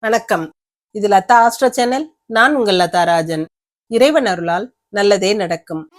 வணக்கம். இது Latha astro channel. நான் உங்கள் லதா ராஜன். இறைவன் அருளால் நல்லதே நடக்கும்.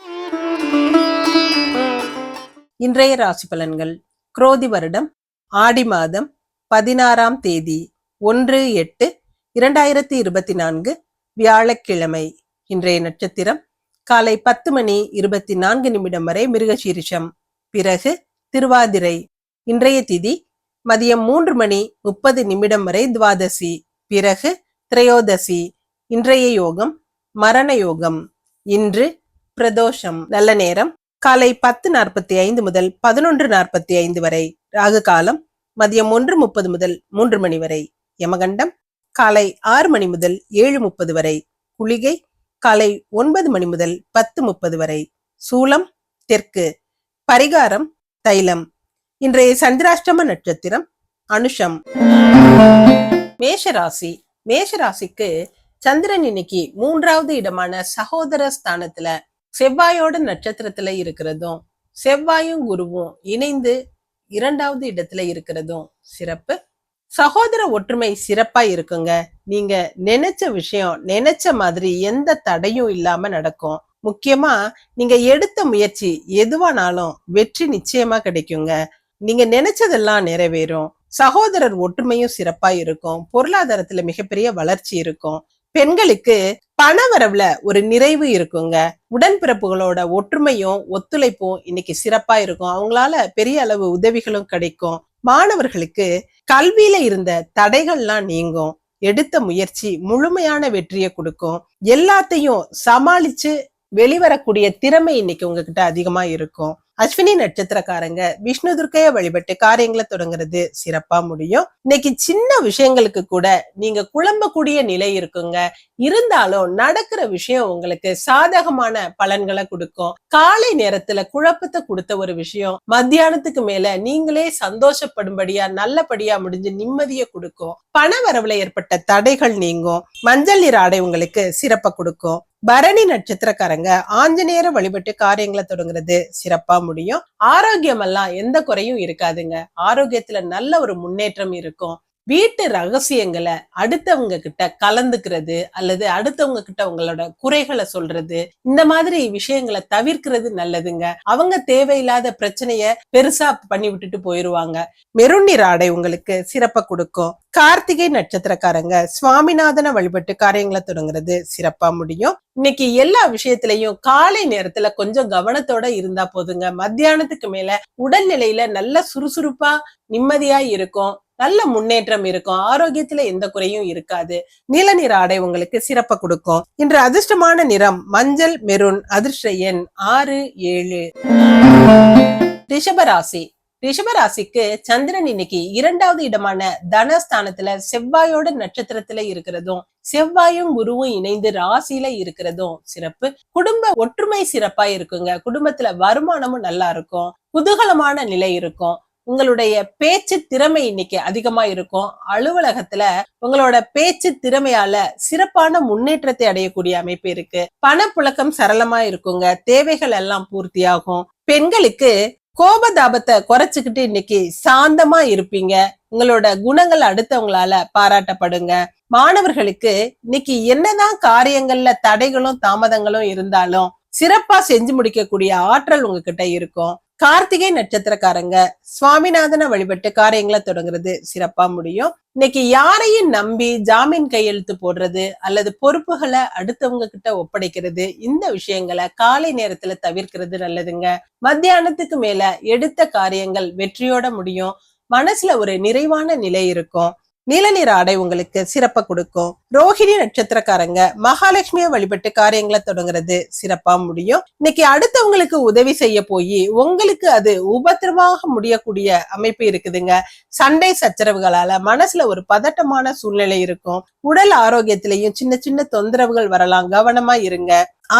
இன்றைய ராசி பலன்கள். குரோதி வருடம் ஆடி மாதம் பதினாறாம் தேதி ஒன்று எட்டு இரண்டாயிரத்தி இருபத்தி நான்கு வியாழக்கிழமை. இன்றைய நட்சத்திரம் காலை பத்து மணி இருபத்தி நான்கு நிமிடம் வரை மிருகசீரிஷம். பிறகு திருவாதிரை. இன்றைய திதி மதியம் மூன்று மணி முப்பது நிமிடம் வரை துவாதசி. பிறகு திரையோதசி இன்றைய யோகம் மரண யோகம் இன்று பிரதோஷம். நல்ல நேரம். காலை பத்து நாற்பத்தி ஐந்து முதல் பதினொன்று நாற்பத்தி ஐந்து வரை. ராகு காலம் மதியம் ஒன்று முப்பது முதல் மூன்று மணி வரை. யமகண்டம் காலை ஆறு மணி முதல் ஏழு முப்பது வரை. குளிகை காலை ஒன்பது மணி முதல் பத்து முப்பது வரை. சூலம் தெற்கு. பரிகாரம் தைலம். இன்றைய சந்திராஷ்டம நட்சத்திரம் அனுஷம். மேஷராசி மேஷராசிக்கு சந்திரன் இன்னைக்கு மூன்றாவது இடமான சகோதர ஸ்தானத்துல செவ்வாயோட நட்சத்திரத்துல இருக்கிறதும் செவ்வாயும் குருவும் இணைந்து இரண்டாவது இடத்துல இருக்கிறதும் சிறப்பு. சகோதர ஒற்றுமை சிறப்பா இருக்குங்க. நீங்க நினைச்ச விஷயம் நினைச்ச மாதிரி எந்த தடையும் இல்லாம நடக்கும். முக்கியமா நீங்க எடுத்த முயற்சி எதுவானாலும் வெற்றி நிச்சயமா கிடைக்குங்க. நீங்க நினைச்சதெல்லாம் நிறைவேறும். சகோதரர் ஒற்றுமையும் சிறப்பா இருக்கும். பொருளாதாரத்துல மிகப்பெரிய வளர்ச்சி இருக்கும். பெண்களுக்கு பணவரவுல ஒரு நிறைவு இருக்குங்க. உடன்பிறப்புகளோட ஒற்றுமையும் ஒத்துழைப்பும் இன்னைக்கு சிறப்பா இருக்கும். அவங்களால பெரிய அளவு உதவிகளும் கிடைக்கும். மாணவர்களுக்கு கல்வியில இருந்த தடைகள்லாம் நீங்கும். எடுத்த முயற்சி முழுமையான வெற்றியை கொடுக்கும். எல்லாத்தையும் சமாளிச்சு வெளிவரக்கூடிய திறமை இன்னைக்கு உங்ககிட்ட அதிகமா இருக்கும். அஸ்வினி நட்சத்திரக்காரங்க விஷ்ணு துர்க்கைய வழிபட்டு காரியங்களை தொடங்குறது சிறப்பா முடியும். இன்னைக்கு சின்ன விஷயங்களுக்கு கூட நீங்க குழம்பக்கூடிய நிலை இருக்குங்க. இருந்தாலும் நடக்கிற விஷயம் உங்களுக்கு சாதகமான பலன்களை கொடுக்கும். காலை நேரத்துல குழப்பத்தை கொடுத்த ஒரு விஷயம் மத்தியானத்துக்கு மேல நீங்களே சந்தோஷப்படும்படியா நல்லபடியா முடிஞ்சு நிம்மதியை கொடுக்கும். பண வரவுல ஏற்பட்ட தடைகள் நீங்கும். மஞ்சள் நீர் ஆடை உங்களுக்கு சிறப்பை கொடுக்கும். பரணி நட்சத்திரக்காரங்க ஆஞ்சநேயரை வழிபட்டு காரியங்களை தொடங்குறது சிறப்பா முடியும். ஆரோக்கியம் எல்லாம் எந்த குறையும் இருக்காதுங்க. ஆரோக்கியத்துல நல்ல ஒரு முன்னேற்றம் இருக்கும். வீட்டு ரகசியங்களை அடுத்தவங்க கிட்ட கலந்துக்கிறது அல்லது அடுத்தவங்க கிட்ட உங்களோட குறைகளை சொல்றது இந்த மாதிரி விஷயங்களை தவிர்க்கிறது நல்லதுங்க. அவங்க தேவையில்லாத பிரச்சனைய பெருசா பண்ணி விட்டுட்டு போயிருவாங்க. மெருநீர் ஆடை உங்களுக்கு சிறப்பை கொடுக்கும். கார்த்திகை நட்சத்திரக்காரங்க சுவாமிநாதனை வழிபட்டு காரியங்களை தொடங்குறது சிறப்பா முடியும். இன்னைக்கு எல்லா விஷயத்திலையும் காலை நேரத்துல கொஞ்சம் கவனத்தோட இருந்தா போதுங்க. மத்தியானத்துக்கு மேல உடல்நிலையில நல்ல சுறுசுறுப்பா நிம்மதியா இருக்கும். நல்ல முன்னேற்றம் இருக்கும். ஆரோக்கியத்துல எந்த குறையும் இருக்காது. நீல நிற ஆடை உங்களுக்கு சிறப்ப கொடுக்கும். இன்று அதிர்ஷ்டமான நிறம் மஞ்சள் மெருன் அதிர்ஷ்ட எண் ஆறு ஏழு. ரிஷபராசி. ரிஷபராசிக்கு சந்திரன் இன்னைக்கு இரண்டாவது இடமான தனஸ்தானத்துல செவ்வாயோட நட்சத்திரத்துல இருக்கிறதும் செவ்வாயும் குருவும் இணைந்து ராசியில இருக்கிறதும் சிறப்பு. குடும்ப ஒற்றுமை சிறப்பா இருக்குங்க. குடும்பத்துல வருமானமும் நல்லா இருக்கும். குதூகலமான நிலை இருக்கும். உங்களுடைய பேச்சு திறமை இன்னைக்கு அதிகமா இருக்கும். அலுவலகத்துல உங்களோட பேச்சு திறமையால சிறப்பான முன்னேற்றத்தை அடையக்கூடிய அமைப்பு இருக்கு. பணப்புழக்கம் சரளமா இருக்குங்க. தேவைகள் எல்லாம் பூர்த்தியாகும். பெண்களுக்கு கோபதாபத்தை குறைச்சுக்கிட்டு இன்னைக்கு சாந்தமா இருப்பீங்க. உங்களோட குணங்கள் அடுத்தவங்களால பாராட்டப்படுங்க. மாணவர்களுக்கு இன்னைக்கு என்னதான் காரியங்கள்ல தடைகளும் தாமதங்களும் இருந்தாலும் சிறப்பா செஞ்சு முடிக்கக்கூடிய ஆற்றல் உங்ககிட்ட இருக்கும். கார்த்திகை நட்சத்திரக்காரங்க. சுவாமிநாதனை வழிபட்டு காரியங்களை தொடங்குறது சிறப்பா முடியும். இன்னைக்கு யாரையும் நம்பி ஜாமீன் கையெழுத்து போடுறது அல்லது பொறுப்புகளை அடுத்தவங்க கிட்ட ஒப்படைக்கிறது இந்த விஷயங்களை காலை நேரத்துல தவிர்க்கிறது நல்லதுங்க. மத்தியானத்துக்கு மேல எடுத்த காரியங்கள் வெற்றியோட முடியும். மனசுல ஒரு நிறைவான நிலை இருக்கும். நீலநிற ஆடை உங்களுக்கு சிறப்பை கொடுக்கும். ரோஹிணி நட்சத்திரக்காரங்க மகாலட்சுமியை வழிபட்டு காரியங்களை தொடங்குறது சிறப்பா முடியும். இன்னைக்கு அடுத்தவங்களுக்கு உதவி செய்ய போய் உங்களுக்கு அது உபத்திரமாக முடியக்கூடிய அமைப்பு இருக்குதுங்க. சண்டை சச்சரவுகளால மனசுல ஒரு பதட்டமான சூழ்நிலை இருக்கும். உடல் ஆரோக்கியத்திலையும் சின்ன சின்ன தொந்தரவுகள் வரலாம். கவனமா இருங்க.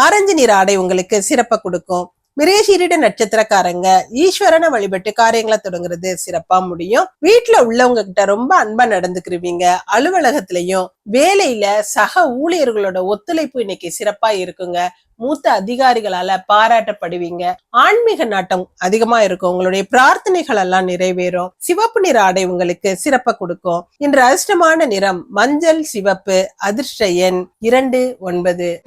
ஆரஞ்சு நிற ஆடை உங்களுக்கு சிறப்பை கொடுக்கும். மிருகசீரிட நட்சத்திரக்காரங்க ஈஸ்வரனை வழிபட்டு காரியங்களை தொடங்குறது சிறப்பா முடியும். வீட்டுல உள்ளவங்க கிட்ட ரொம்ப அன்பா நடந்துக்கிருவீங்க. அலுவலகத்திலையும் வேலையில சக ஊழியர்களோட ஒத்துழைப்பு இன்னைக்கு சிறப்பா இருக்குங்க. மூத்த அதிகாரிகளால பாராட்டப்படுவீங்க. ஆன்மீக நாட்டம் அதிகமா இருக்கும். உங்களுடைய பிரார்த்தனைகள் எல்லாம் நிறைவேறும். சிவப்பு நிற ஆடை உங்களுக்கு சிறப்ப கொடுக்கும். இன்று அதிர்ஷ்டமான நிறம் மஞ்சள் சிவப்பு அதிர்ஷ்ட எண் இரண்டு ஒன்பது.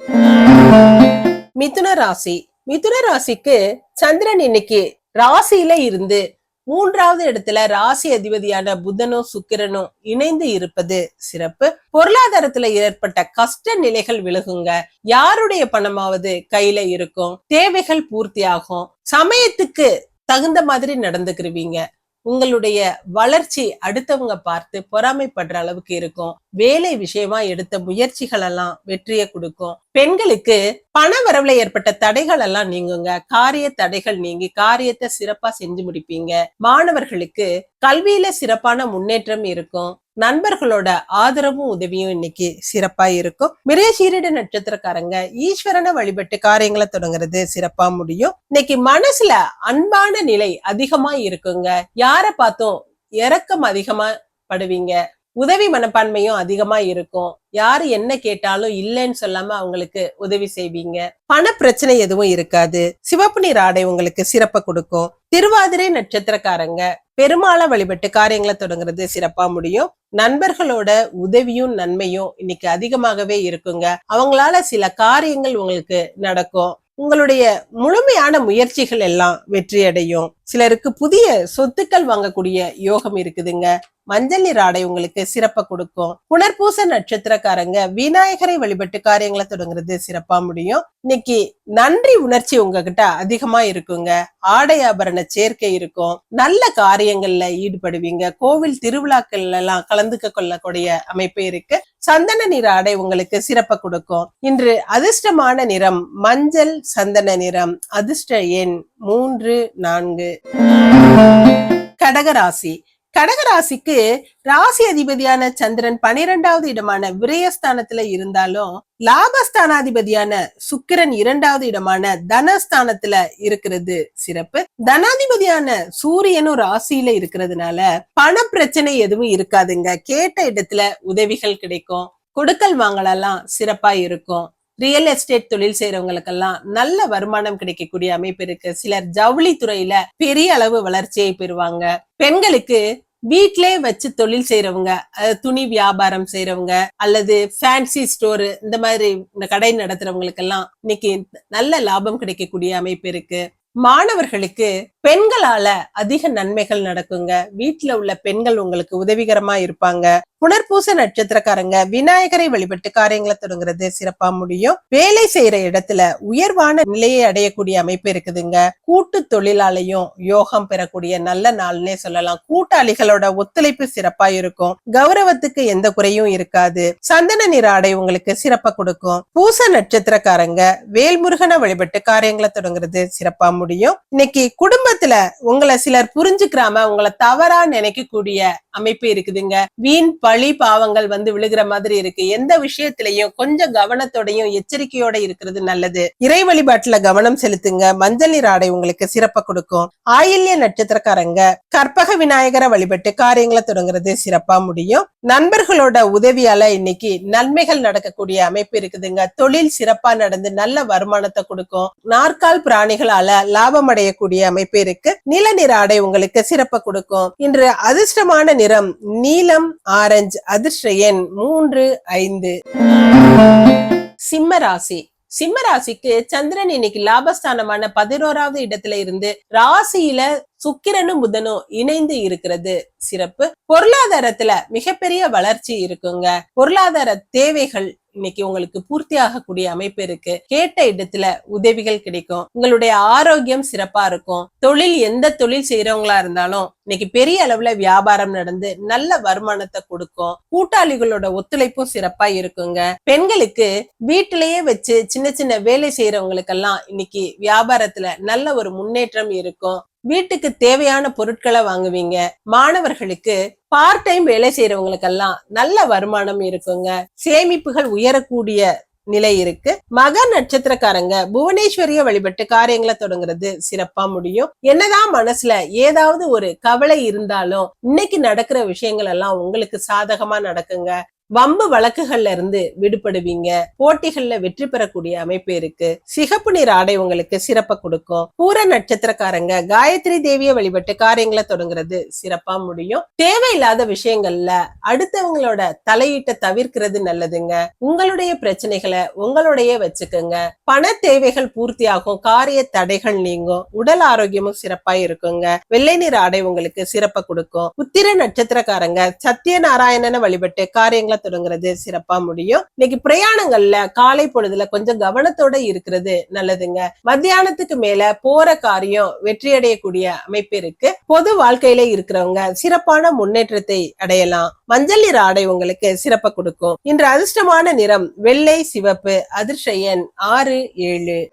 மிதுன ராசி. மிதுன ராசிக்கு சந்திரன் இன்னைக்கு ராசியில இருந்து மூன்றாவது இடத்துல ராசி அதிபதியான புதனும் சுக்கிரனும் இணைந்து இருப்பது சிறப்பு. பொருளாதாரத்துல ஏற்பட்ட கஷ்ட நிலைகள் விலகுங்க. யாருடைய பணமாவது கையில இருக்கும்? தேவைகள் பூர்த்தியாகும். சமயத்துக்கு தகுந்த மாதிரி நடந்துக்கிருவீங்க. உங்களுடைய வளர்ச்சி அடுத்தவங்க பார்த்து பொறாமைப்படுற அளவுக்கு இருக்கும். வேலை விஷயமா எடுத்த முயற்சிகள் எல்லாம் வெற்றியை கொடுக்கும். பெண்களுக்கு பண வரவுல ஏற்பட்ட தடைகள் எல்லாம் நீங்குங்க. காரிய தடைகள் நீங்கி காரியத்தை சிறப்பா செஞ்சு முடிப்பீங்க. மாணவர்களுக்கு கல்வியில சிறப்பான முன்னேற்றம் இருக்கும். நண்பர்களோட ஆதரவும் உதவியும் இன்னைக்கு சிறப்பா இருக்கும். மிருகசீரிட நட்சத்திரக்காரங்க ஈஸ்வரனை வழிபட்டு காரியங்களை தொடங்குறது சிறப்பா முடியும். இன்னைக்கு மனசுல அன்பான நிலை அதிகமா இருக்குங்க. யார பார்த்தோம் இறக்கம் அதிகமா படுவீங்க? உதவி மனப்பான்மையும் அதிகமா இருக்கும். யாரு என்ன கேட்டாலும் இல்லைன்னு சொல்லாம அவங்களுக்கு உதவி செய்வீங்க. பண பிரச்சனை எதுவும் இருக்காது. சிவப்பு நீர் ஆடை உங்களுக்கு சிறப்ப கொடுக்கும். திருவாதிரை நட்சத்திரக்காரங்க பெருமாளை வழிபட்டு காரியங்களை தொடங்குறது சிறப்பா முடியும். நண்பர்களோட உதவியும் நன்மையும் இன்னைக்கு அதிகமாகவே இருக்குங்க. அவங்களால சில காரியங்கள் உங்களுக்கு நடக்கும். உங்களுடைய முழுமையான முயற்சிகள் எல்லாம் வெற்றி அடையும் சிலருக்கு புதிய சொத்துக்கள் வாங்கக்கூடிய யோகம் இருக்குதுங்க. மஞ்சள் நீர் ஆடை உங்களுக்கு சிறப்ப கொடுக்கும். புனர்பூச நட்சத்திரக்காரங்க விநாயகரை வழிபட்டு காரியங்களை தொடங்குறது சிறப்பா முடியும். இன்னைக்கு நன்றி உணர்ச்சி உங்ககிட்ட அதிகமா இருக்குங்க. ஆடை ஆபரண சேர்க்கை இருக்கும். நல்ல காரியங்கள்ல ஈடுபடுவீங்க. கோவில் திருவிழாக்கள்ல எல்லாம் கலந்துக்க கொள்ளக்கூடிய அமைப்பு இருக்கு. சந்தன நிற ஆடை உங்களுக்கு சிறப்ப கொடுக்கும். இன்று அதிர்ஷ்டமான நிறம் மஞ்சள் சந்தன நிறம். அதிர்ஷ்ட எண் மூன்று நான்கு. கடகராசி. கடகராசிக்கு ராசி அதிபதியான சந்திரன் பனிரெண்டாவது இடமான விரயஸ்தானத்துல இருந்தாலும் லாபஸ்தானாதிபதியான சுக்கிரன் இரண்டாவது இடமான தனஸ்தானத்துல இருக்கிறது சிறப்பு. தனாதிபதியான சூரியனும் ராசியில இருக்கிறதுனால பண பிரச்சனை எதுவும் இருக்காதுங்க. கேட்ட இடத்துல உதவிகள் கிடைக்கும். கொடுக்கல் வாங்கலாம் சிறப்பா இருக்கும். ரியல் எஸ்டேட் தொழில் செய்யறவங்களுக்கெல்லாம் நல்ல வருமானம் கிடைக்கக்கூடிய அமைப்பு இருக்கு. சிலர் ஜவுளி துறையில பெரிய அளவு வளர்ச்சியை பெறுவாங்க. பெண்களுக்கு வீட்டிலே வச்சு தொழில் செய்யறவங்க துணி வியாபாரம் செய்யறவங்க அல்லது ஃபேன்சி ஸ்டோர் இந்த மாதிரி இந்த கடை நடத்துறவங்களுக்கெல்லாம் இன்னைக்கு நல்ல லாபம் கிடைக்கக்கூடிய அமைப்பு இருக்கு. மாணவர்களுக்கு பெண்களால அதிக நன்மைகள் நடக்குங்க. வீட்டுல உள்ள பெண்கள் உங்களுக்கு உதவிகரமா இருப்பாங்க. புனர்பூச நட்சத்திரக்காரங்க விநாயகரை வழிபட்டு காரியங்களை தொடங்குறது சிறப்பா முடியும். வேலை செய்யற இடத்துல உயர்வான நிலையை அடையக்கூடிய அமைப்பு இருக்குதுங்க. கூட்டு தொழிலாலையும் யோகம் பெறக்கூடிய நல்ல நாள்னே சொல்லலாம். கூட்டாளிகளோட ஒத்துழைப்பு சிறப்பா இருக்கும். கௌரவத்துக்கு எந்த குறையும் இருக்காது. சந்தன நிற ஆடை உங்களுக்கு சிறப்பா கொடுக்கும். பூச நட்சத்திரக்காரங்க வேல்முருகனை வழிபட்டு காரியங்களை தொடங்குறது சிறப்பா முடியும். இன்னைக்கு குடும்ப குடும்பத்துல உங்களை சிலர் புரிஞ்சுக்கிறாம உங்களை தவறா நினைக்கக்கூடிய அமைப்பு இருக்குதுங்க. வீண் பழி பாவங்கள் வந்து விழுகிற மாதிரி இருக்கு. எந்த விஷயத்திலையும் கொஞ்சம் கவனத்தோடையும் எச்சரிக்கையோட இருக்கிறது நல்லது. இறை வழிபாட்டுல கவனம் செலுத்துங்க. மஞ்சள் நீர் ஆடை உங்களுக்கு சிறப்ப கொடுக்கும். ஆயில்ய நட்சத்திரக்காரங்க கற்பக விநாயகரை வழிபட்டு காரியங்களை தொடங்குறது சிறப்பா முடியும். நண்பர்களோட உதவியால இன்னைக்கு நன்மைகள் நடக்கக்கூடிய அமைப்பு இருக்குதுங்க. தொழில் சிறப்பா நடந்து நல்ல வருமானத்தை கொடுக்கும். நாற்கால் பிராணிகளால லாபம் அடையக்கூடிய அமைப்பு பேருக்கு நில நிற ஆடை உங்களுக்கு சிறப்பு கொடுக்கும். இன்று அதிர்ஷ்டமான நிறம் நீலம் ஆரஞ்சு அதிர்ஷ்ட எண் மூன்று ஐந்து. சிம்ம ராசி. சிம்ம ராசிக்கு சந்திரன் இன்னைக்கு லாபஸ்தானமான பதினோராவது இடத்துல இருந்து ராசியில சுக்கிரனும் புதனும் இணைந்து இருக்கிறது. சிறப்பு. பொருளாதாரத்துல மிகப்பெரிய வளர்ச்சி இருக்குங்க. பொருளாதார தேவைகள் இன்னைக்கு உங்களுக்கு பூர்த்தி ஆகக்கூடிய அமைப்பு இருக்கு. கேட்ட இடத்துல உதவிகள் கிடைக்கும். உங்களுடைய ஆரோக்கியம் சிறப்பா இருக்கும். தொழில் எந்த தொழில் செய்யறவங்களா இருந்தாலும் இன்னைக்கு பெரிய அளவுல வியாபாரம் நடந்து நல்ல வருமானத்தை கொடுக்கும். கூட்டாளிகளோட ஒத்துழைப்பும் சிறப்பா இருக்குங்க. பெண்களுக்கு வீட்டிலேயே வச்சு சின்ன சின்ன வேலை செய்யறவங்களுக்கெல்லாம் இன்னைக்கு வியாபாரத்துல நல்ல ஒரு முன்னேற்றம் இருக்கும். வீட்டுக்கு தேவையான பொருட்களை வாங்குவீங்க. மாணவர்களுக்கு பார்ட் டைம் வேலை செய்யறவங்களுக்கெல்லாம் நல்ல வருமானம் இருக்குங்க. சேமிப்புகள் உயரக்கூடிய நிலை இருக்கு. மக நட்சத்திரக்காரங்க புவனேஸ்வரிய வழிபட்டு காரியங்களை தொடங்குறது சிறப்பா முடியும். என்னதான் மனசுல ஏதாவது ஒரு கவலை இருந்தாலும் இன்னைக்கு நடக்கிற விஷயங்கள் எல்லாம் உங்களுக்கு சாதகமா நடக்குங்க. வம்பு வழக்குகள்ல இருந்து விடுபடுவீங்க. போட்டிகள்ல வெற்றி பெறக்கூடிய அமைப்பு இருக்கு. சிகப்பு நிற ஆடை உங்களுக்கு சிறப்பை கொடுக்கும். பூர நட்சத்திரக்காரங்க காயத்ரி தேவிய வழிபட்டு காரியங்களை தொடங்குறது சிறப்பா முடியும். தேவையில்லாத விஷயங்கள்ல அடுத்தவங்களோட தலையீட்டை தவிர்க்கிறது நல்லதுங்க. உங்களுடைய பிரச்சனைகளை உங்களுடைய வச்சுக்கோங்க. பண தேவைகள் பூர்த்தியாகும். காரிய தடைகள் நீங்கும். உடல் ஆரோக்கியமும் சிறப்பா இருக்குங்க. வெள்ளை நிற ஆடை உங்களுக்கு சிறப்பை கொடுக்கும். உத்திர நட்சத்திரக்காரங்க சத்யநாராயணனை வழிபட்டு காரியங்களை தொடங்குறது சிறப்பா முடியும். இன்னைக்கு பிரயாணங்கள்ல காலை பொழுதுல கொஞ்சம் கவனத்தோட இருக்கிறது நல்லதுங்க. மத்தியானத்துக்கு மேல போற காரியம் வெற்றி அடையக்கூடிய அமைப்பு இருக்கு. பொது வாழ்க்கையில இருக்கிறவங்க சிறப்பான முன்னேற்றத்தை அடையலாம். மஞ்சள் நிற ஆடை உங்களுக்கு சிறப்பை கொடுக்கும். இன்று அதிர்ஷ்டமான நிறம் வெள்ளை சிவப்பு அதிர்ஷயன் ஆறு ஏழு.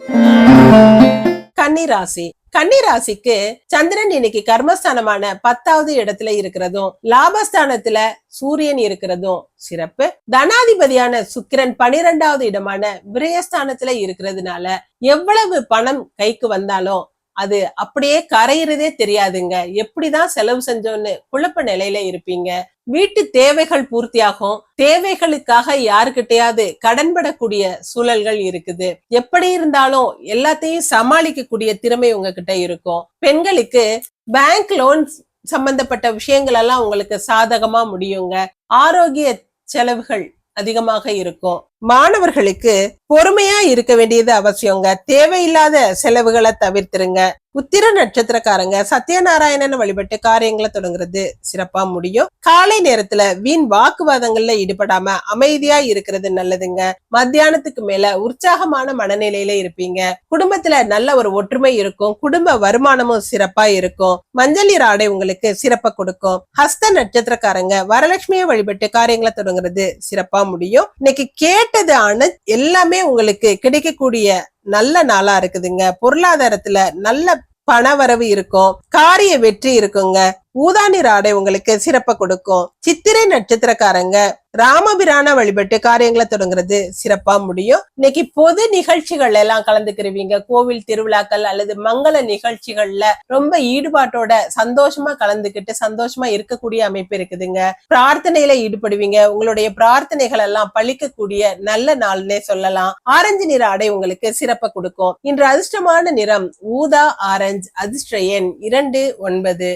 கன்னிராசி கன்னிராசிக்கு சந்திரன் இன்னைக்கு கர்மஸ்தானமான பத்தாவது இடத்துல இருக்கிறதும் லாபஸ்தானத்துல சூரியன் இருக்கிறதும் சிறப்பு. தனாதிபதியான சுக்கிரன் பனிரெண்டாவது இடமான விரயஸ்தானத்துல இருக்கிறதுனால எவ்வளவு பணம் கைக்கு வந்தாலும் அது அப்படியே கரையிறதே தெரியாதுங்க. எப்படிதான் செலவு செஞ்சோன்னு குழப்ப நிலையில இருப்பீங்க. வீட்டு தேவைகள் பூர்த்தியாகும். தேவைகளுக்காக யாருக்கிட்டையாவது கடன்படக்கூடிய சூழல்கள் இருக்குது. எப்படி இருந்தாலும் எல்லாத்தையும் சமாளிக்கக்கூடிய திறமை உங்ககிட்ட இருக்கும். பெண்களுக்கு பேங்க் லோன் சம்பந்தப்பட்ட விஷயங்கள் எல்லாம் உங்களுக்கு சாதகமா முடியுங்க. ஆரோக்கிய செலவுகள் அதிகமாக இருக்கும். மாணவர்களுக்கு பொறுமையா இருக்க வேண்டியது அவசியங்க. தேவையில்லாத செலவுகளை தவிர்த்துருங்க. உத்திர நட்சத்திரக்காரங்க சத்யநாராயணன் வழிபட்டு காரியங்களை தொடங்குறது சிறப்பா முடியும். காலை நேரத்துல வீண் வாக்குவாதங்கள்ல ஈடுபடாம அமைதியா இருக்கிறது நல்லதுங்க. மத்தியானத்துக்கு மேல உற்சாகமான மனநிலையில இருப்பீங்க. குடும்பத்துல நல்ல ஒரு ஒற்றுமை இருக்கும். குடும்ப வருமானமும் சிறப்பா இருக்கும். மஞ்சள் நீர் ஆடை உங்களுக்கு சிறப்பை கொடுக்கும். ஹஸ்த நட்சத்திரக்காரங்க வரலட்சுமியை வழிபட்டு காரியங்களை தொடங்குறது சிறப்பா முடியும். இன்னைக்கு கேட்டது ஆன எல்லாமே உங்களுக்கு கிடைக்கக்கூடிய நல்ல நாளா இருக்குதுங்க. பொருளாதாரத்துல நல்ல பணவரவு இருக்கும். காரிய வெற்றி இருக்குங்க. ஊதா நிற ஆடை உங்களுக்கு சிறப்பை கொடுக்கும். சித்திரை நட்சத்திரக்காரங்க ராமபிரான வழிபட்டு காரியங்களை தொடங்குறது சிறப்பா முடியும். இன்னைக்கு பொது நிகழ்ச்சிகள் எல்லாம் கலந்துக்கிறவீங்க. கோவில் திருவிழாக்கள் அல்லது மங்கள நிகழ்ச்சிகள்ல ரொம்ப ஈடுபாட்டோட சந்தோஷமா கலந்துக்கிட்டு சந்தோஷமா இருக்கக்கூடிய அமைப்பு இருக்குதுங்க. பிரார்த்தனையில ஈடுபடுவீங்க. உங்களுடைய பிரார்த்தனைகள் எல்லாம் பழிக்கக்கூடிய நல்ல நாள்னே சொல்லலாம். ஆரஞ்சு நிற ஆடை உங்களுக்கு சிறப்பை கொடுக்கும். இன்று அதிர்ஷ்டமான நிறம் ஊதா ஆரஞ்சு அதிர்ஷ்ட எண் இரண்டு ஒன்பது.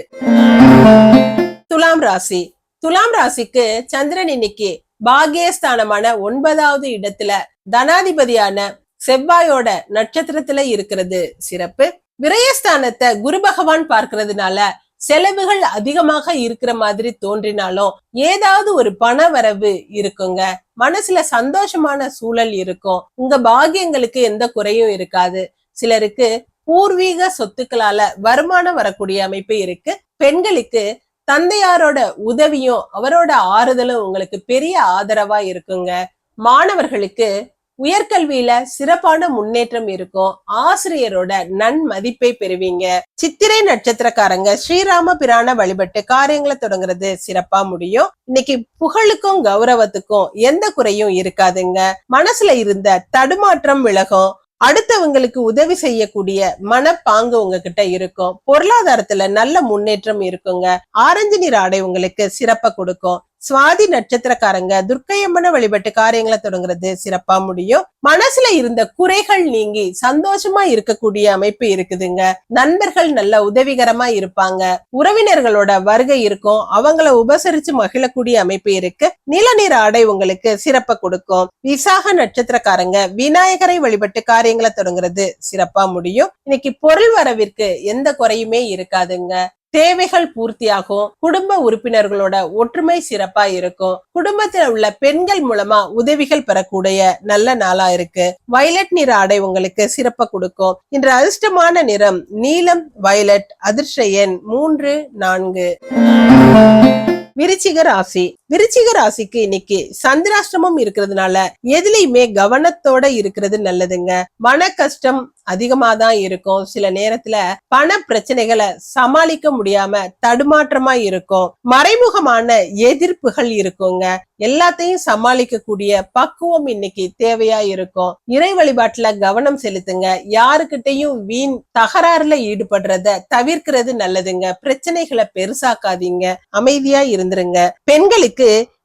துலாம் ராசி. துலாம் ராசிக்கு சந்திரன் இன்னைக்கு பாகியஸ்தானமான ஒன்பதாவது இடத்துல தனாதிபதியான செவ்வாயோட நட்சத்திரத்துல இருக்கிறது. சிறப்பு. விரயஸ்தானத்தை குரு பகவான் பார்க்கறதுனால செலவுகள் அதிகமாக இருக்கிற மாதிரி தோன்றினாலும் ஏதாவது ஒரு பண வரவு இருக்குங்க. மனசுல சந்தோஷமான சூழல் இருக்கும். உங்க பாகியங்களுக்கு எந்த குறையும் இருக்காது. சிலருக்கு பூர்வீக சொத்துக்களால வருமானம் வரக்கூடிய அமைப்பு இருக்கு. பெண்களுக்கு தந்தையாரோட உதவியும் அவரோட ஆறுதலும் உங்களுக்கு பெரிய ஆதரவா இருக்குங்க. மாணவர்களுக்கு உயர்கல்வியில சிறப்பான முன்னேற்றம் இருக்கும். ஆசிரியரோட நன்மதிப்பை பெறுவீங்க. சித்திரை நட்சத்திரக்காரங்க ஸ்ரீராம பிரான வழிபட்டு காரியங்களை தொடங்குறது சிறப்பா முடியும். இன்னைக்கு புகழுக்கும் கௌரவத்துக்கும் எந்த குறையும் இருக்காதுங்க. மனசுல இருந்த தடுமாற்றம் விலகும். அடுத்தவங்களுக்கு உதவி செய்யக்கூடிய மனப்பாங்கு உங்ககிட்ட இருக்கும். பொருளாதாரத்துல நல்ல முன்னேற்றம் இருக்குங்க. ஆரஞ்சு நிற ஆடை உங்களுக்கு சிறப்பை கொடுக்கும். சுவாதி நட்சத்திரக்காரங்க துர்க்கையம்மனை வழிபட்டு காரியங்களை தொடங்குறது சிறப்பா முடியும். மனசுல இருந்த குறைகள் நீங்கி சந்தோஷமா இருக்கக்கூடிய அமைப்பு இருக்குதுங்க. நண்பர்கள் நல்ல உதவிகரமா இருப்பாங்க. உறவினர்களோட வருகை இருக்கும். அவங்கள உபசரிச்சு மகிழக்கூடிய அமைப்பு இருக்கு. நிலநீர் ஆடை உங்களுக்கு சிறப்பை கொடுக்கும். விசாக நட்சத்திரக்காரங்க விநாயகரை வழிபட்டு காரியங்களை தொடங்குறது சிறப்பா முடியும். இன்னைக்கு பொருள் வரவிற்கு எந்த குறையுமே இருக்காதுங்க. தேவைகள் பூர்த்தியாகும் குடும்ப உறுப்பினர்களோட ஒற்றுமை சிறப்பா இருக்கும். குடும்பத்துல உள்ள பெண்கள் மூலமா உதவிகள் பெறக்கூடிய நல்ல நாளா இருக்கு. வயலட் நிற ஆடை உங்களுக்கு சிறப்ப கொடுக்கும். இன்று அதிர்ஷ்டமான நிறம் நீலம் வயலட் அதிர்ஷ்ட எண் மூன்று நான்கு. விருச்சிக ராசி. விருச்சிக ராசிக்கு இன்னைக்கு சந்திராஷ்டமம் இருக்கிறதுனால எதுலயுமே கவனத்தோட இருக்கிறது நல்லதுங்க. மன கஷ்டம் அதிகமா தான் இருக்கும். சில நேரத்துல பண பிரச்சனைகளை சமாளிக்க முடியாம தடுமாற்றமா இருக்கும். மறைமுகமான எதிர்ப்புகள் இருக்குங்க. எல்லாத்தையும் சமாளிக்க கூடிய பக்குவம் இன்னைக்கு தேவையா இருக்கும். இறை வழிபாட்டுல கவனம் செலுத்துங்க. யாருக்கிட்டையும் வீண் தகராறுல ஈடுபடுறத தவிர்க்கிறது நல்லதுங்க. பிரச்சனைகளை பெருசாக்காதீங்க. அமைதியா இருந்துருங்க. பெண்களுக்கு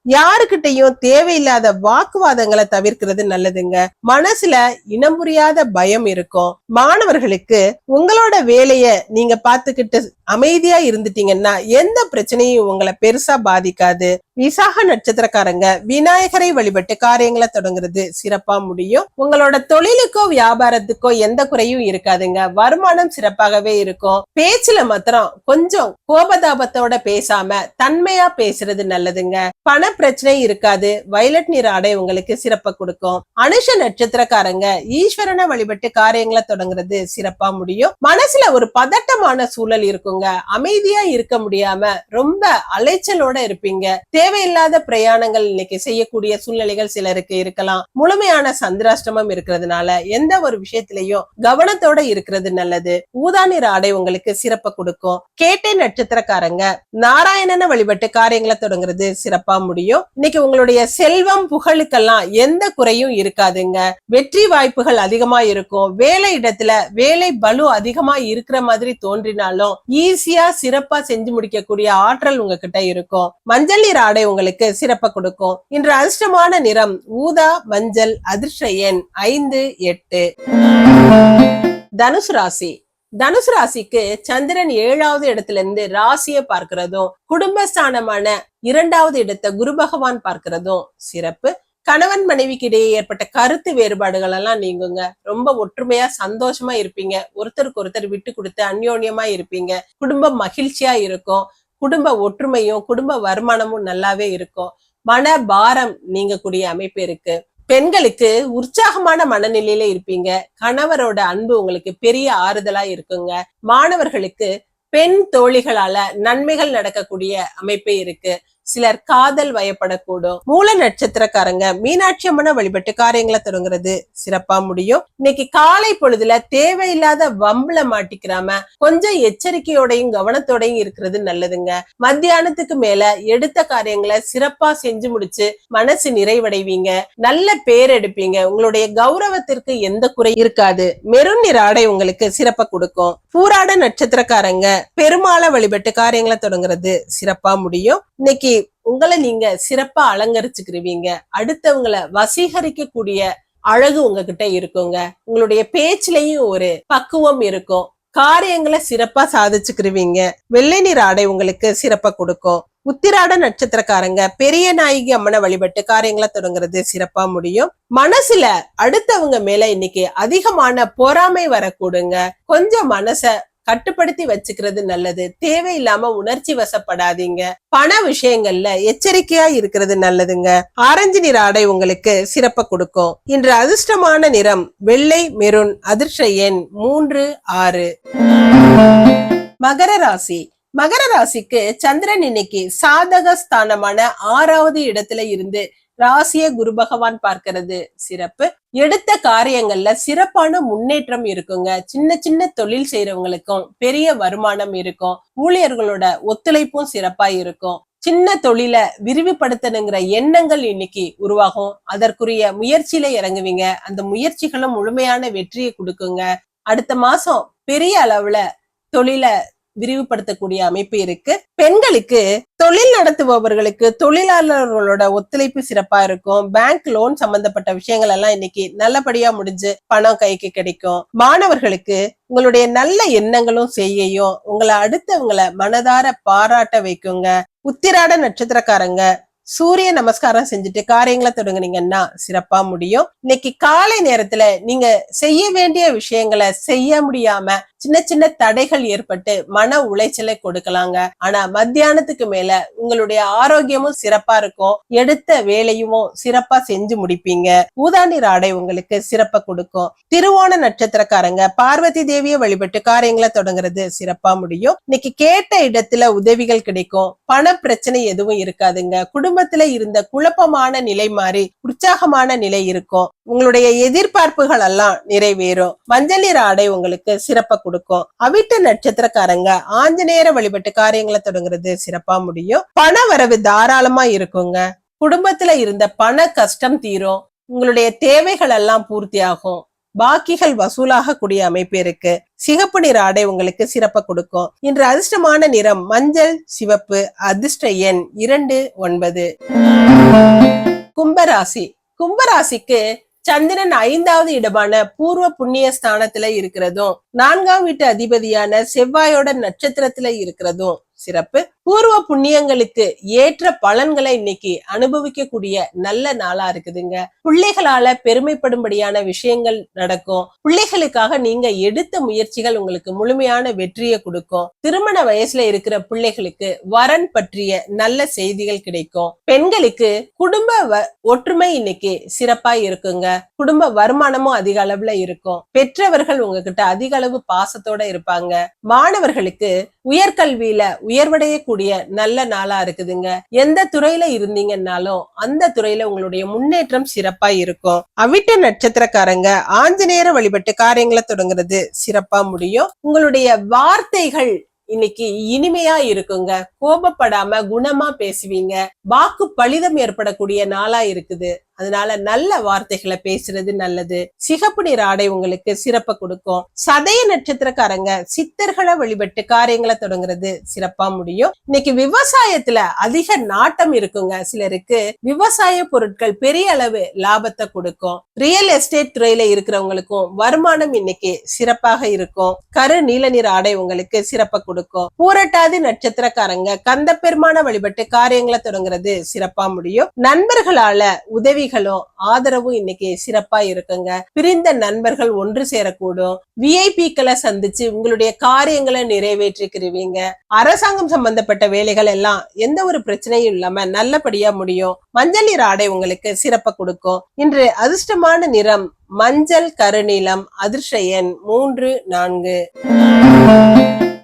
யாருக்கிட்டையும் தேவையில்லாத வாக்குவாதங்களை தவிர்க்கிறது நல்லதுங்க. மனசுல இனம் புரியாத பயம் இருக்கும். மாணவர்களுக்கு உங்களோட வேலைய நீங்க பாத்துக்கிட்டு அமைதியா இருந்துட்டீங்கன்னா எந்த பிரச்சனையும் உங்களை பெருசா பாதிக்காது. விசாக நட்சத்திரக்காரங்க விநாயகரை வழிபட்டு காரியங்களை தொடங்குறது சிறப்பா முடியும். உங்களோட தொழிலுக்கோ வியாபாரத்துக்கோ எந்த குறையும் இருக்காதுங்க. வருமானம் சிறப்பாகவே இருக்கும். பேச்சுல மாத்திரம் கொஞ்சம் கோபதாபத்தோட பேசாம தன்மையா பேசுறது நல்லதுங்க. பண பிரச்சனை இருக்காது. வயலட் நிற ஆடை உங்களுக்கு சிறப்பை கொடுக்கும். அனுஷ நட்சத்திரக்காரங்க ஈஸ்வரனை வழிபட்டு காரியங்களை தொடங்குறது சிறப்பா முடியும். மனசுல ஒரு பதட்டமான சூழல் இருக்குங்க. அமைதியா இருக்க முடியாம ரொம்ப அலைச்சலோட இருப்பீங்க. தேவையில்லாத பிரயாணங்கள் இன்னைக்கு செய்யக்கூடிய சூழ்நிலைகள் சிலருக்கு இருக்கலாம். முழுமையான சந்திராஷ்டமம் இருக்கிறதுனால எந்த ஒரு விஷயத்திலையும் கவனத்தோட இருக்கிறது நல்லது. ஊதா நிற ஆடை உங்களுக்கு சிறப்பை கொடுக்கும். கேட்டை நட்சத்திரக்காரங்க நாராயணனை வழிபட்டு காரியங்களை தொடங்குறது சிறப்பா முடியும். இன்னைக்கு உங்களுடைய செல்வம் புகழுக்கெல்லாம் எந்த குறையும் இருக்காதுங்க. வெற்றி வாய்ப்புகள் அதிகமா இருக்கும். வேலை இடத்துல வேலை பலு அதிகமா இருக்கிற மாதிரி தோன்றினாலும் ஈஸியா சிறப்பா செஞ்சு முடிக்கக்கூடிய ஆற்றல் உங்ககிட்ட இருக்கும். மஞ்சள் நீர் ஆடை உங்களுக்கு சிறப்ப கொடுக்கும். இன்று அதிர்ஷ்டமான நிறம் ஊதா மஞ்சள் அதிர்ஷ்ட எண் ஐந்து எட்டு. தனுசு ராசி. தனுசு ராசிக்கு சந்திரன் ஏழாவது இடத்துல இருந்து ராசியை பார்க்கிறதும் குடும்பஸ்தானமான இரண்டாவது இடத்தை குரு பகவான் பார்க்கிறதும் சிறப்பு. கணவன் மனைவிக்கு இடையே ஏற்பட்ட கருத்து வேறுபாடுகள் எல்லாம் நீங்குங்க. ரொம்ப ஒற்றுமையா சந்தோஷமா இருப்பீங்க. ஒருத்தருக்கு ஒருத்தர் விட்டு கொடுத்து அந்யோன்யமா இருப்பீங்க. குடும்பம் மகிழ்ச்சியா இருக்கும். குடும்ப ஒற்றுமையும் குடும்ப வருமானமும் நல்லாவே இருக்கும். மன பாரம் நீங்கக்கூடிய அமைப்பு இருக்கு. பெண்களுக்கு உற்சாகமான மனநிலையில இருப்பீங்க. கணவரோட அன்பு உங்களுக்கு பெரிய ஆறுதலா இருக்குங்க. மாணவர்களுக்கு பெண் தோழிகளால நன்மைகள் நடக்கக்கூடிய அமைப்பு இருக்கு. சிலர் காதல் வயப்படக்கூடும். மூல நட்சத்திரக்காரங்க மீனாட்சி அம்மனை வழிபட்டு காரியங்களை தொடங்குறது சிறப்பா முடியும். இன்னைக்கு காலை பொழுதுல தேவையில்லாத வம்புல மாட்டிக்கிறாம கொஞ்சம் எச்சரிக்கையோடையும் கவனத்தோடையும் இருக்கிறது நல்லதுங்க. மத்தியானத்துக்கு மேல எடுத்த காரியங்களை சிறப்பா செஞ்சு முடிச்சு மனசு நிறைவடைவீங்க. நல்ல பேர் எடுப்பீங்க. உங்களுடைய கௌரவத்திற்கு எந்த குறை இருக்காது. மெருன் நிற ஆடை உங்களுக்கு சிறப்பா கொடுக்கும். பூராட நட்சத்திரக்காரங்க பெருமாளை வழிபட்டு காரியங்களை தொடங்குறது சிறப்பா முடியும். இன்னைக்கு உங்களை நீங்க சிறப்பா அலங்கரிச்சுக்கிருவீங்க. அடுத்தவங்களை வசீகரிக்க கூடிய அழகு உங்ககிட்ட இருக்குங்க. உங்களுடைய பேச்சிலையும் ஒரு பக்குவம் இருக்கும். காரியங்களை சிறப்பா சாதிச்சுக்கிருவீங்க. வெள்ளை நிற ஆடை உங்களுக்கு சிறப்பா கொடுக்கும். உத்திராட நட்சத்திரக்காரங்க பெரிய நாயகி அம்மனை வழிபட்டு காரியங்களை தொடங்குறது சிறப்பா முடியும். மனசுல அடுத்தவங்க மேல இன்னைக்கு அதிகமான பொறாமை வரக்கூடுங்க. கொஞ்சம் மனச கட்டுப்படுத்தி வச்சுக்கிறது நல்லது. தேவையில்லாம உணர்ச்சி வசப்படாதீங்க. பண விஷயங்கள்ல எச்சரிக்கையா இருக்கிறது நல்லதுங்க. ஆரஞ்சு நிற ஆடை உங்களுக்கு சிறப்ப கொடுக்கும். இன்று அதிர்ஷ்டமான நிறம் வெள்ளை மெருன் அதிர்ஷ்ட எண் மூன்று ஆறு. மகர ராசி. மகர ராசிக்கு சந்திரன் இன்னைக்கு சாதக ஸ்தானமான ஆறாவது இடத்துல இருந்து ராசிய குரு பகவான் பார்க்கிறது சிறப்பு. எடுத்த காரியங்கள்ல சிறப்பான முன்னேற்றம் இருக்குங்க. சின்ன சின்ன தொழில் செய்யறவங்களுக்கும் பெரிய வருமானம் இருக்கும். ஊழியர்களோட ஒத்துழைப்பும் சிறப்பா இருக்கும். சின்ன தொழில விரிவுபடுத்தணுங்கிற எண்ணங்கள் இன்னைக்கு உருவாகும். அதற்குரிய முயற்சியில இறங்குவீங்க. அந்த முயற்சிகளும் முழுமையான வெற்றியை கொடுக்குங்க. அடுத்த மாசம் பெரிய அளவுல தொழில விரிவுபடுத்தக்கூடிய அமைப்பு இருக்கு. பெண்களுக்கு தொழில் நடத்துபவர்களுக்கு தொழிலாளர்களோட ஒத்துழைப்பு சிறப்பா இருக்கும். பேங்க் லோன் சம்பந்தப்பட்ட விஷயங்கள் எல்லாம் இன்னைக்கு நல்லபடியா முடிஞ்சு பணம் கைக்கு கிடைக்கும். மாணவர்களுக்கு உங்களுடைய நல்ல எண்ணங்களும் செய்யையும் உங்களை அடுத்தவங்களை மனதார பாராட்ட வைக்குங்க. உத்திராட நட்சத்திரக்காரங்க சூரிய நமஸ்காரம் செஞ்சுட்டு காரியங்களை தொடங்குனீங்கன்னா சிறப்பா முடியும். இன்னைக்கு காலை நேரத்துல நீங்க செய்ய வேண்டிய விஷயங்களை செய்ய முடியாம சின்ன சின்ன தடைகள் ஏற்பட்டு மன உளைச்சலை கொடுக்கலாங்க. ஆனா மத்தியானத்துக்கு மேல உங்களுடைய ஆரோக்கியமும் சிறப்பா இருக்கும். எடுத்த வேலையும் சிறப்பா செஞ்சு முடிப்பீங்க. ஊதாண்டி ஆடை உங்களுக்கு சிறப்பா கொடுக்கும். திருவோண நட்சத்திரக்காரங்க பார்வதி தேவியை வழிபட்டு காரியங்களை தொடங்குறது சிறப்பா முடியும். இன்னைக்கு கேட்ட இடத்துல உதவிகள் கிடைக்கும். பண பிரச்சனை எதுவும் இருக்காதுங்க. குடும்ப குடும்பத்துல இருந்த குழப்பமான நிலை மாறி உற்சாகமான நிலை இருக்கும். உங்களுடைய எதிர்பார்ப்புகள் எல்லாம் நிறைவேறும். மஞ்சள் நிற ஆடை உங்களுக்கு சிறப்ப கொடுக்கும். அவிட்ட நட்சத்திரக்காரங்க ஆஞ்சநேயர வழிபட்டு காரியங்களை தொடங்குறது சிறப்பா முடியும். பண வரவு தாராளமா இருக்குங்க. குடும்பத்துல இருந்த பண கஷ்டம் தீரும். உங்களுடைய தேவைகள் எல்லாம் பூர்த்தி ஆகும் பாக்கிகள் வசூலாக கூடிய அமைப்பு இருக்கு. சிகப்பு நிற ஆடை உங்களுக்கு சிறப்ப கொடுக்கும். இன்று அதிர்ஷ்டமான நிறம் மஞ்சள் சிவப்பு அதிர்ஷ்ட எண் இரண்டு ஒன்பது. கும்பராசி. கும்பராசிக்கு சந்திரன் ஐந்தாவது இடமான பூர்வ புண்ணிய ஸ்தானத்துல இருக்கிறதும் நான்காம் வீட்டு அதிபதியான செவ்வாயோட நட்சத்திரத்துல இருக்கிறதும் சிறப்பு. பூர்வ புண்ணியங்களுக்கு ஏற்ற பலன்களை இன்னைக்கு அனுபவிக்கக்கூடிய நல்ல நாளா இருக்குதுங்க. பிள்ளைகளால பெருமைப்படும்படியான விஷயங்கள் நடக்கும். பிள்ளைகளுக்காக நீங்க எடுத்த முயற்சிகள் உங்களுக்கு முழுமையான வெற்றியை கொடுக்கும். திருமண வயசுல இருக்கிற பிள்ளைகளுக்கு வரன் பற்றிய நல்ல செய்திகள் கிடைக்கும். பெண்களுக்கு குடும்ப வ- ஒற்றுமை இன்னைக்கு சிறப்பா இருக்குங்க. குடும்ப வருமானமும் அதிக அளவுல இருக்கும். பெற்றவர்கள் உங்ககிட்ட அதிக அளவு பாசத்தோட இருப்பாங்க. மாணவர்களுக்கு உயர்கல்வியில உயர்வடையக்கூடிய நல்ல நாளா இருக்குதுங்க. எந்த துறையில இருந்தீங்கன்னாலும் அந்த துறையில உங்களுடைய முன்னேற்றம் சிறப்பா இருக்கும். அவிட்ட நட்சத்திரக்காரங்க ஆஞ்சநேயர வழிபட்டு காரியங்களை தொடங்குறது சிறப்பா முடியும். உங்களுடைய வார்த்தைகள் இன்னைக்கு இனிமையா இருக்குங்க. கோபப்படாம குணமா பேசுவீங்க. வாக்கு பலிதம் ஏற்படக்கூடிய நாளா இருக்குது. அதனால நல்ல வார்த்தைகளை பேசுறது நல்லது. சிகப்பு நிற ஆடை உங்களுக்கு சிறப்ப கொடுக்கும். சதய நட்சத்திரக்காரங்க சித்தர்களை வழிபட்டு காரியங்களை தொடங்குறது சிறப்பா முடியும். இன்னைக்கு விவசாயத்துல அதிக நாட்டம் இருக்குங்க சிலருக்கு. விவசாய பொருட்கள் பெரிய அளவு லாபத்தை கொடுக்கும். ரியல் எஸ்டேட் துறையில இருக்கிறவங்களுக்கும் வருமானம் இன்னைக்கு சிறப்பாக இருக்கும். கரு நீல நிற ஆடை உங்களுக்கு சிறப்ப கொடுக்கும். பூரட்டாதி நட்சத்திரக்காரங்க கந்த பெருமான வழிபட்டு காரியங்களை தொடங்குறது சிறப்பா முடியும். நண்பர்களால உதவி உதவிகளோ ஆதரவும் இன்னைக்கு சிறப்பா இருக்குங்க. பிரிந்த நண்பர்கள் ஒன்று சேரக்கூடும். விஐபிக்களை சந்திச்சு உங்களுடைய காரியங்களை நிறைவேற்றிக்கிறீங்க அரசாங்கம் சம்பந்தப்பட்ட வேலைகள் எல்லாம் எந்த ஒரு பிரச்சனையும் இல்லாம நல்லபடியா முடியும். மஞ்சள் நிற ஆடை உங்களுக்கு சிறப்ப கொடுக்கும். இன்று அதிர்ஷ்டமான நிறம் மஞ்சள் கருநீலம் அதிர்ஷ்ட எண் மூன்று நான்கு.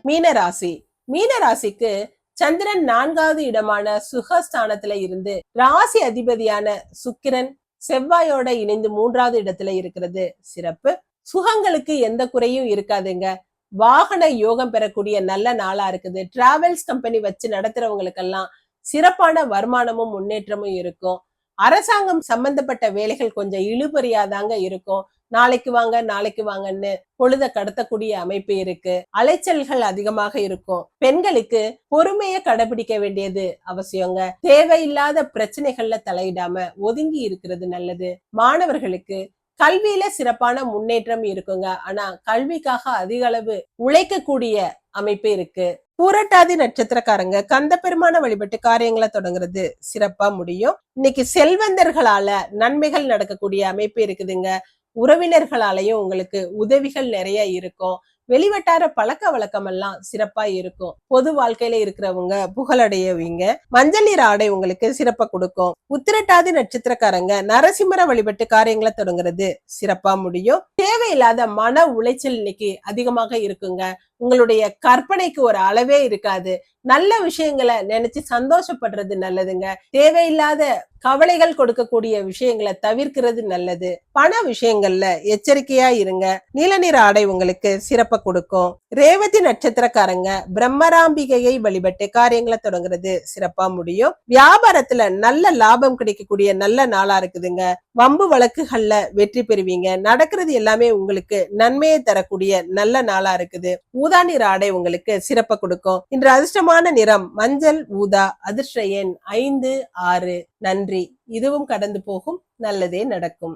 மீனராசி. மீனராசிக்கு சந்திரன் நான்காவது இடமான சுகஸ்தானத்துல இருந்து ராசி அதிபதியான சுக்கிரன் செவ்வாயோட இணைந்து மூன்றாவது இடத்துல இருக்கிறது. சிறப்பு. சுகங்களுக்கு எந்த குறையும் இருக்காதுங்க. வாகன யோகம் பெறக்கூடிய நல்ல நாளா இருக்குது. டிராவல்ஸ் கம்பெனி வச்சு நடத்துறவங்களுக்கெல்லாம் சிறப்பான வருமானமும் முன்னேற்றமும் இருக்கும். அரசாங்கம் சம்பந்தப்பட்ட வேலைகள் கொஞ்சம் இழுபறியாதாங்க இருக்கும். நாளைக்கு வாங்க நாளைக்கு வாங்கன்னு பொழுத கடத்தக்கூடிய அமைப்பு இருக்கு. அலைச்சல்கள் அதிகமாக இருக்கும். பெண்களுக்கு பொறுமையை கடைபிடிக்க வேண்டியது அவசியங்க. தேவையில்லாத பிரச்சனைகள்ல தலையிடாம ஒதுங்கி இருக்கிறது நல்லது. மாணவர்களுக்கு கல்வியில சிறப்பான முன்னேற்றம் இருக்குங்க. ஆனா கல்விக்காக அதிக அளவு உழைக்கக்கூடிய அமைப்பு இருக்கு. பூரட்டாதி நட்சத்திரக்காரங்க கந்த பெருமான வழிபட்டு காரியங்களை தொடங்குறது சிறப்பா முடியும். இன்னைக்கு செல்வந்தர்களால நன்மைகள் நடக்கக்கூடிய அமைப்பு இருக்குதுங்க. உறவினர்களாலேயும் உங்களுக்கு உதவிகள் நிறைய இருக்கும். வெளிவட்டார பழக்க வழக்கம் எல்லாம் சிறப்பா இருக்கும். பொது வாழ்க்கையில இருக்கிறவங்க புகழடையவங்க மஞ்சள் நிற ஆடை உங்களுக்கு சிறப்பா கொடுக்கும். உத்திரட்டாதி நட்சத்திரக்காரங்க நரசிம்மர வழிபட்டு காரியங்களை தொடங்குறது சிறப்பா முடியும். தேவையில்லாத மன உளைச்சல் இன்னைக்கு அதிகமாக இருக்குங்க. உங்களுடைய கற்பனைக்கு ஒரு அளவே இருக்காது. நல்ல விஷயங்களை நினைச்சு சந்தோஷப்படுறது நல்லதுங்க. தேவையில்லாத கவலைகள் கொடுக்கக்கூடிய விஷயங்களை தவிர்க்கிறது நல்லது. பண விஷயங்கள்ல எச்சரிக்கையா இருங்க. நீல நிற ஆடை உங்களுக்கு சிறப்ப கொடுக்கும். ரேவதி நட்சத்திரக்காரங்க பிரம்மராம்பிகையை வழிபட்டு காரியங்களை தொடங்குறது சிறப்பா முடியும். வியாபாரத்துல நல்ல லாபம் கிடைக்கக்கூடிய நல்ல நாளா இருக்குதுங்க. வம்பு வழக்குகள்ல வெற்றி பெறுவீங்க. நடக்கிறது எல்லாமே உங்களுக்கு நன்மையை தரக்கூடிய நல்ல நாளா இருக்குது. ஊதா நிற ஆடை உங்களுக்கு சிறப்ப கொடுக்கும். இன்று அதிர்ஷ்டமான நிறம் மஞ்சள் ஊதா அதிர்ஷ்ட எண் ஐந்து ஆறு. நன்றி. இதுவும் கடந்து போகும். நல்லதே நடக்கும்.